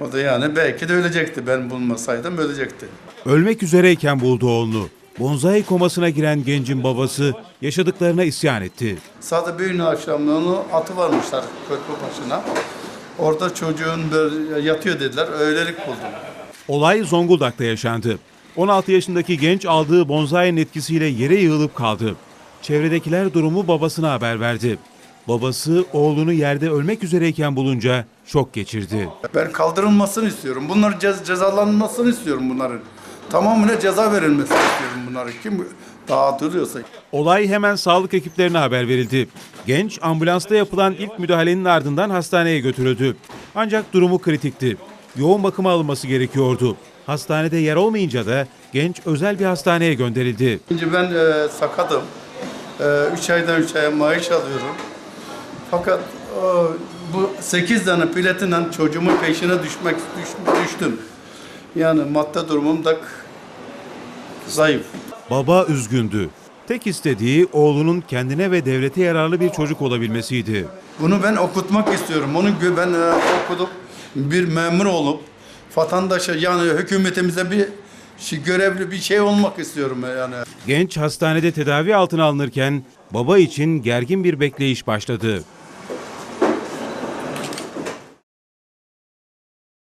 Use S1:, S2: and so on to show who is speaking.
S1: O da yani belki de ölecekti. Ben bulmasaydım ölecekti.
S2: Ölmek üzereyken buldu oğlunu. Bonzai komasına giren gencin babası yaşadıklarına isyan etti.
S1: Sadece bir gün akşamda onu atı varmışlar köprü başına. Orada çocuğun böyle yatıyor dediler. Öylelik buldum.
S2: Olay Zonguldak'ta yaşandı. 16 yaşındaki genç aldığı bonzai'nin etkisiyle yere yığılıp kaldı. Çevredekiler durumu babasına haber verdi. Babası oğlunu yerde ölmek üzereyken bulunca şok geçirdi.
S1: Ben kaldırılmasını istiyorum. Bunların cez cezalanmasını istiyorum bunların. Tamamıyla ceza verilmesini istiyorum bunların. Kim dağıtılıyorsa.
S2: Olay hemen sağlık ekiplerine haber verildi. Genç ambulansta yapılan ilk müdahalenin ardından hastaneye götürüldü. Ancak durumu kritikti. Yoğun bakıma alınması gerekiyordu. Hastanede yer olmayınca da genç özel bir hastaneye gönderildi.
S1: Şimdi ben e, sakatım. 3 aydan 3 aya maaş alıyorum. Fakat e, bu 8 tane platiyle çocuğumun peşine düşmek düş- düştüm. Yani madde durumum da zayıf.
S2: Baba üzgündü. Tek istediği oğlunun kendine ve devlete yararlı bir çocuk olabilmesiydi.
S1: Bunu ben okutmak istiyorum. Onu ben e, bir memur olup vatandaşa yani hükümetimize bir şey, görevli bir şey olmak istiyorum yani.
S2: Genç hastanede tedavi altına alınırken baba için gergin bir bekleyiş başladı.